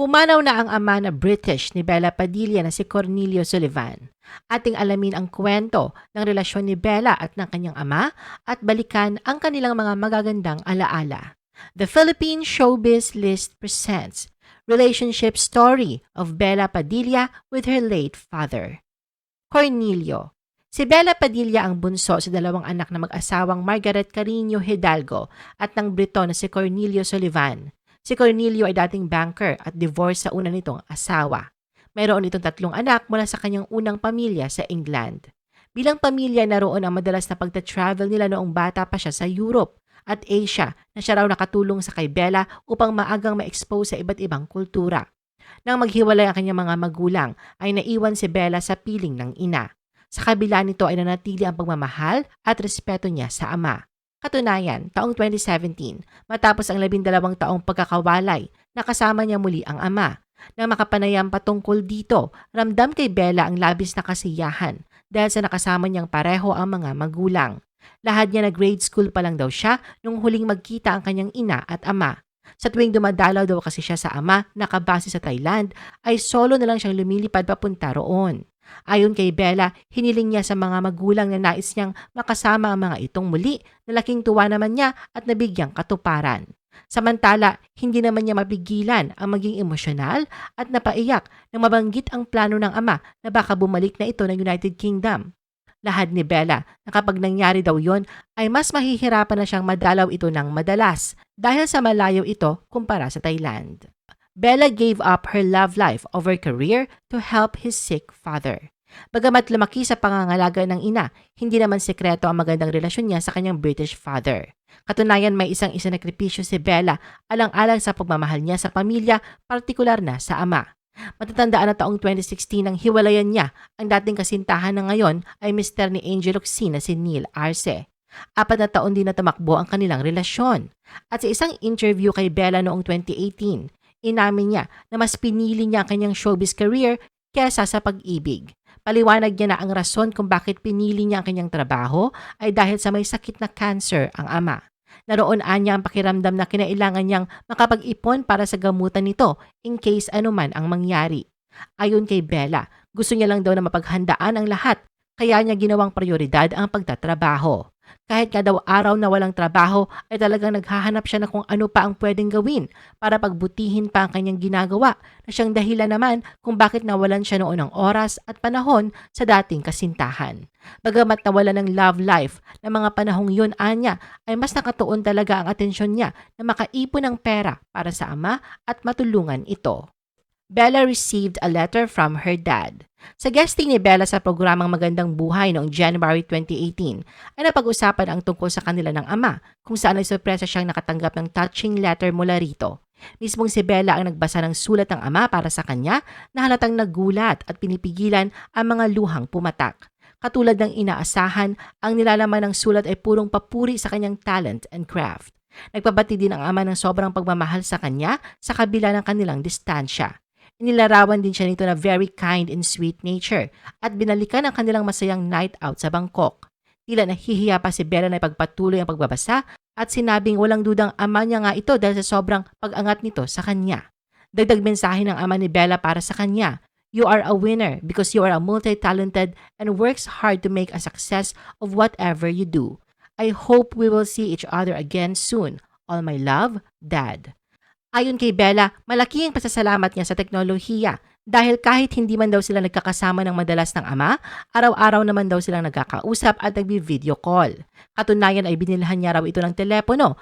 Pumanaw na ang ama na British ni Bella Padilla na si Cornelio Sullivan. Ating alamin ang kwento ng relasyon ni Bella at ng kanyang ama at balikan ang kanilang mga magagandang alaala. The Philippine Showbiz List presents Relationship Story of Bella Padilla with her late father. Cornelio Si Bella Padilla ang bunso sa dalawang anak na mag-asawang Margaret Carino Hidalgo at ng Brito na si Cornelio Sullivan. Si Cornelio ay dating banker at divorce sa una nitong asawa. Mayroon itong tatlong anak mula sa kanyang unang pamilya sa England. Bilang pamilya naroon ang madalas na pagta-travel nila noong bata pa siya sa Europe at Asia na siya raw nakatulong sa kay Bella upang maagang ma-expose sa iba't ibang kultura. Nang maghiwalay ang kanyang mga magulang ay naiwan si Bella sa piling ng ina. Sa kabila nito ay nanatili ang pagmamahal at respeto niya sa ama. Katunayan, taong 2017, matapos ang labindalawang taong pagkakawalay, nakasama niya muli ang ama. Nang makapanayam patungkol dito, ramdam kay Bella ang labis na kasiyahan dahil sa nakasama niyang pareho ang mga magulang. Lahat niya na grade school pa lang daw siya nung huling magkita ang kanyang ina at ama. Sa tuwing dumadalaw daw kasi siya sa ama, nakabase sa Thailand, ay solo na lang siyang lumilipad papunta roon. Ayon kay Bella, hiniling niya sa mga magulang na nais niyang makasama ang mga itong muli na laking tuwa naman niya at nabigyang katuparan. Samantala, hindi naman niya mapigilan ang maging emosyonal at napaiyak nang mabanggit ang plano ng ama na baka bumalik na ito ng United Kingdom. Lahad ni Bella na kapag nangyari daw yon ay mas mahihirapan na siyang madalaw ito ng madalas dahil sa malayo ito kumpara sa Thailand. Bella gave up her love life over career to help his sick father. Bagamat lumaki sa pangangalaga ng ina, hindi naman sekreto ang magandang relasyon niya sa kanyang British father. Katunayan may isang isinakripisyo si Bella alang-alang sa pagmamahal niya sa pamilya, partikular na sa ama. Matatandaan na taong 2016 nang hiwalayan niya ang dating kasintahan na ngayon ay mister ni Angel Oxy si Neil Arce. Apat na taon din na tumakbo ang kanilang relasyon. At sa isang interview kay Bella noong 2018, Inamin niya na mas pinili niya ang kanyang showbiz career kesa sa pag-ibig. Paliwanag niya na ang rason kung bakit pinili niya ang kanyang trabaho ay dahil sa may sakit na cancer ang ama. Naroon anya ang pakiramdam na kinailangan niyang makapag-ipon para sa gamutan nito in case anuman ang mangyari. Ayon kay Bella, gusto niya lang daw na mapaghandaan ang lahat kaya niya ginawang prioridad ang pagtatrabaho. Kahit nga daw araw na walang trabaho ay talagang naghahanap siya na kung ano pa ang pwedeng gawin para pagbutihin pa ang kanyang ginagawa na siyang dahilan naman kung bakit nawalan siya noon ng oras at panahon sa dating kasintahan. Bagamat nawalan ng love life na mga panahong yun anya ay mas nakatuon talaga ang atensyon niya na makaipon ng pera para sa ama at matulungan ito. Bella received a letter from her dad. Sa guesting ni Bella sa programang Magandang Buhay noong January 2018, ay napag-usapan ang tungkol sa kanila ng ama kung saan ay sorpresa siyang nakatanggap ng touching letter mula rito. Mismong si Bella ang nagbasa ng sulat ng ama para sa kanya na halatang nagulat at pinipigilan ang mga luhang pumatak. Katulad ng inaasahan, ang nilalaman ng sulat ay purong papuri sa kanyang talent and craft. Nagpabati din ang ama ng sobrang pagmamahal sa kanya sa kabila ng kanilang distansya. Inilarawan din siya nito na very kind and sweet nature at binalikan ang kanilang masayang night out sa Bangkok. Tila nahihiya pa si Bella na ipagpatuloy ang pagbabasa at sinabing walang dudang ama niya nga ito dahil sa sobrang pag-angat nito sa kanya. Dagdag mensahe ng ama ni Bella para sa kanya, You are a winner because you are a multi-talented and works hard to make a success of whatever you do. I hope we will see each other again soon. All my love, Dad. Ayon kay Bella, malaki ang pasasalamat niya sa teknolohiya dahil kahit hindi man daw sila nagkakasama ng madalas ng ama, araw-araw naman daw silang nagkakausap at nagbi-video call. Katunayan ay binilhan niya raw ito ng telepono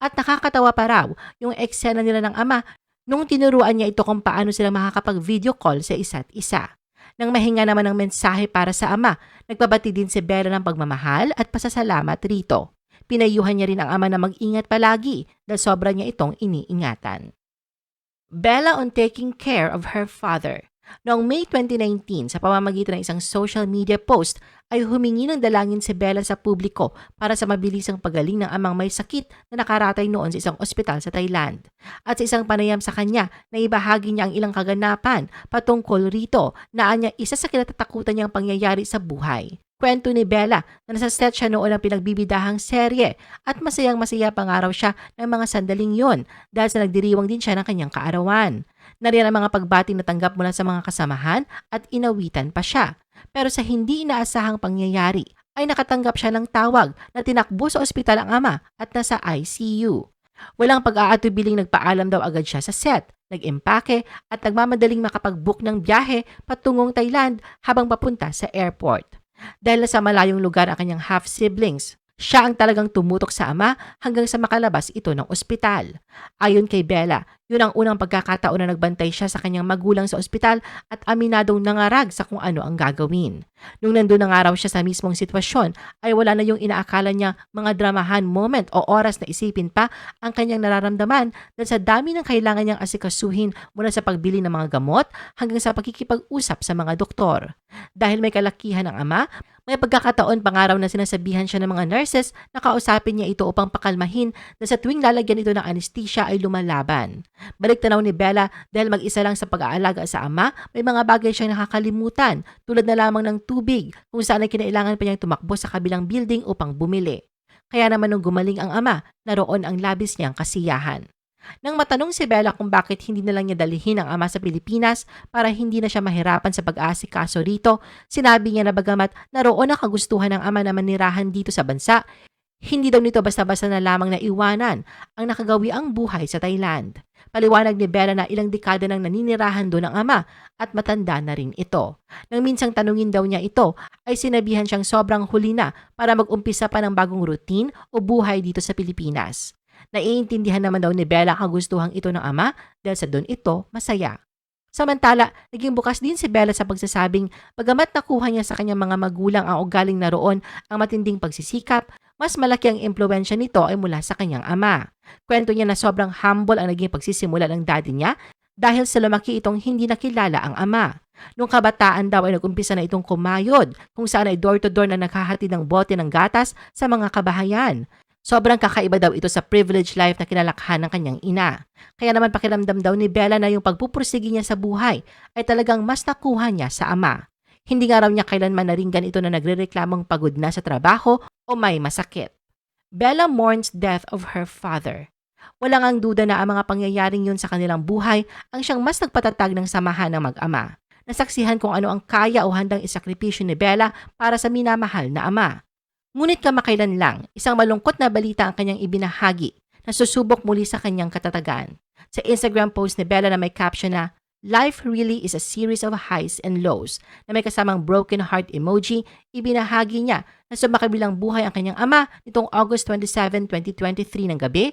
at nakakatawa pa raw yung eksena nila ng ama nung tinuruan niya ito kung paano sila makakapag-video call sa isa't isa. Nang mahinga naman ng mensahe para sa ama, nagbabati din si Bella ng pagmamahal at pasasalamat rito. Pinayuhan niya rin ang ama na mag-ingat palagi dahil sobra niya itong iniingatan. Bella on taking care of her father. Noong May 2019, sa pamamagitan ng isang social media post, ay humingi ng dalangin si Bella sa publiko para sa mabilisang pagaling ng amang may sakit na nakaratay noon sa isang ospital sa Thailand. At sa isang panayam sa kanya, na ibahagi niya ang ilang kaganapan patungkol rito na anya isa sa kinatatakutan niyang pangyayari sa buhay. Kwento ni Bella na nasa set siya noon ng pinagbibidahang serye at masayang masaya pangaraw siya ng mga sandaling yon dahil sa nagdiriwang din siya ng kanyang kaarawan. Nariyan ang mga pagbati na tanggap mula sa mga kasamahan at inawitan pa siya. Pero sa hindi inaasahang pangyayari ay nakatanggap siya ng tawag na tinakbo sa ospital ang ama at nasa ICU. Walang pag-aatubiling nagpaalam daw agad siya sa set, nag-impake at nagmamadaling makapag-book ng biyahe patungong Thailand habang papunta sa airport. Dahil sa malayong lugar ang kanyang half-siblings, siya ang talagang tumutok sa ama hanggang sa makalabas ito ng ospital. Ayon kay Bella, yun ang unang pagkakataon na nagbantay siya sa kanyang magulang sa ospital at aminadong nangarag sa kung ano ang gagawin. Nung nandun na nga raw siya sa mismong sitwasyon, ay wala na yung inaakala niya mga dramahan moment o oras na isipin pa ang kanyang nararamdaman dahil sa dami ng kailangan niyang asikasuhin mula sa pagbili ng mga gamot hanggang sa pagkikipag-usap sa mga doktor. Dahil may kalakihan ng ama, may pagkakataon pangaraw na sinasabihan siya ng mga nurses na kausapin niya ito upang pakalmahin na sa tuwing lalagyan ito ng anesthesia ay lumalaban. Balik tanaw ni Bella dahil mag-isa lang sa pag-aalaga sa ama, may mga bagay siyang nakakalimutan tulad na lamang ng tubig kung saan ay kinailangan pa niyang tumakbo sa kabilang building upang bumili. Kaya naman nung gumaling ang ama, naroon ang labis niyang kasiyahan. Nang matanong si Bella kung bakit hindi na lang niya dalihin ang ama sa Pilipinas para hindi na siya mahirapan sa pag-aasikaso rito, sinabi niya na bagamat naroon ang kagustuhan ng ama na manirahan dito sa bansa, hindi daw nito basta-basta na lamang na iwanan ang nakagawi ang buhay sa Thailand. Paliwanag ni Bella na ilang dekada nang naninirahan doon ang ama at matanda na rin ito. Nang minsang tanungin daw niya ito, ay sinabihan siyang sobrang huli na para mag-umpisa pa ng bagong routine o buhay dito sa Pilipinas. Naiintindihan naman daw ni Bella ang kagustuhang ito ng ama dahil sa doon ito masaya. Samantala, naging bukas din si Bella sa pagsasabing bagamat nakuha niya sa kanyang mga magulang ang ugaling naroon ang matinding pagsisikap, mas malaki ang impluensya nito ay mula sa kanyang ama. Kwento niya na sobrang humble ang naging pagsisimula ng daddy niya dahil sa lumaki itong hindi nakilala ang ama. Nung kabataan daw ay nagumpisa na itong kumayod kung saan ay door-to-door na nakahati ng bote ng gatas sa mga kabahayan. Sobrang kakaiba daw ito sa privileged life na kinalakhan ng kanyang ina. Kaya naman pakiramdam daw ni Bella na yung pagpupursige niya sa buhay ay talagang mas nakuha niya sa ama. Hindi nga raw niya kailanman naringgan ito na nagrereklamong pagod na sa trabaho o may masakit. Bella mourns death of her father. Walang ang duda na ang mga pangyayaring yun sa kanilang buhay ang siyang mas nagpatatag ng samahan ng mag-ama. Nasaksihan kung ano ang kaya o handang isakripisyo ni Bella para sa minamahal na ama. Ngunit kamakailan lang, isang malungkot na balita ang kanyang ibinahagi na susubok muli sa kanyang katatagan. Sa Instagram post ni Bella na may caption na, Life really is a series of highs and lows na may kasamang broken heart emoji, ibinahagi niya na sa makabilang buhay ang kanyang ama nitong August 27, 2023 ng gabi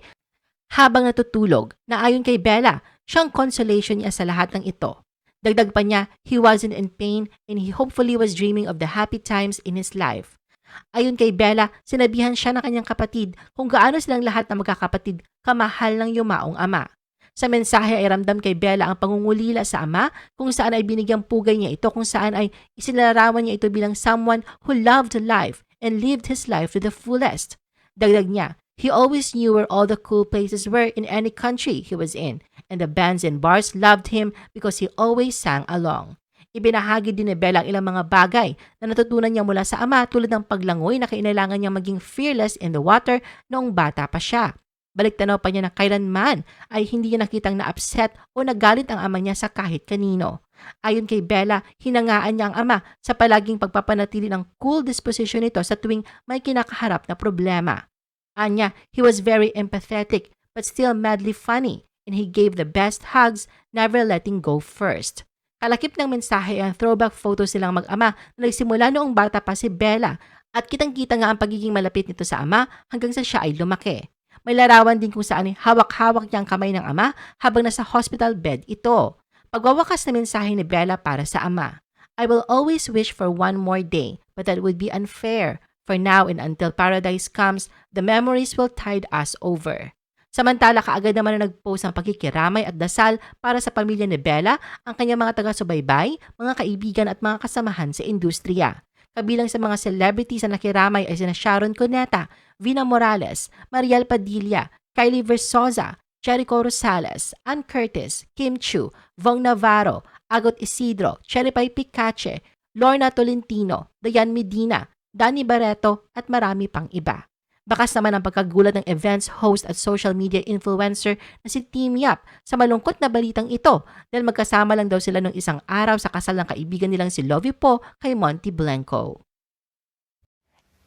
habang natutulog na ayon kay Bella, siyang consolation niya sa lahat ng ito. Dagdag pa niya, he wasn't in pain and he hopefully was dreaming of the happy times in his life. Ayon kay Bella, sinabihan siya ng kanyang kapatid kung gaano silang lahat na magkakapatid kamahal ng yumaong ama. Sa mensahe ay ramdam kay Bella ang pangungulila sa ama kung saan ay binigyang pugay niya ito kung saan ay isinalarawan niya ito bilang someone who loved life and lived his life to the fullest. Dagdag niya, he always knew where all the cool places were in any country he was in and the bands and bars loved him because he always sang along. Ibinahagi din ni Bella ang ilang mga bagay na natutunan niya mula sa ama tulad ng paglangoy na kailangan niya maging fearless in the water noong bata pa siya. Balik tanaw pa niya na kailanman ay hindi niya nakitang na-upset o nagalit ang ama niya sa kahit kanino. Ayon kay Bella, hinangaan niya ang ama sa palaging pagpapanatili ng cool disposition nito sa tuwing may kinakaharap na problema. Anya, he was very empathetic but still madly funny and he gave the best hugs, never letting go first. Kalakip ng mensahe ang throwback photo silang mag-ama na nagsimula noong bata pa si Bella at kitang-kita nga ang pagiging malapit nito sa ama hanggang sa siya ay lumaki. May larawan din kung saan hawak-hawak niya ang kamay ng ama habang nasa hospital bed ito. Pagwawakas na mensahe ni Bella para sa ama. I will always wish for one more day, but that would be unfair. For now and until paradise comes, the memories will tide us over. Samantala, kaagad naman na nag-post ng pagkikiramay at dasal para sa pamilya ni Bella, ang kanyang mga taga-subaybay, mga kaibigan at mga kasamahan sa industriya. Kabilang sa mga celebrities na nakiramay ay sina Sharon Cuneta, Vina Morales, Mariel Padilla, Kylie Versosa, Jericho Rosales, Ann Curtis, Kim Chu, Vong Navarro, Agot Isidro, Cheripay Picache, Lorna Tolentino, Dayan Medina, Danny Barreto at marami pang iba. Bakas naman ang pagkagulat ng events host at social media influencer na si Team Yap sa malungkot na balitang ito dahil magkasama lang daw sila nung isang araw sa kasal ng kaibigan nilang si Lovie Po kay Monty Blanco.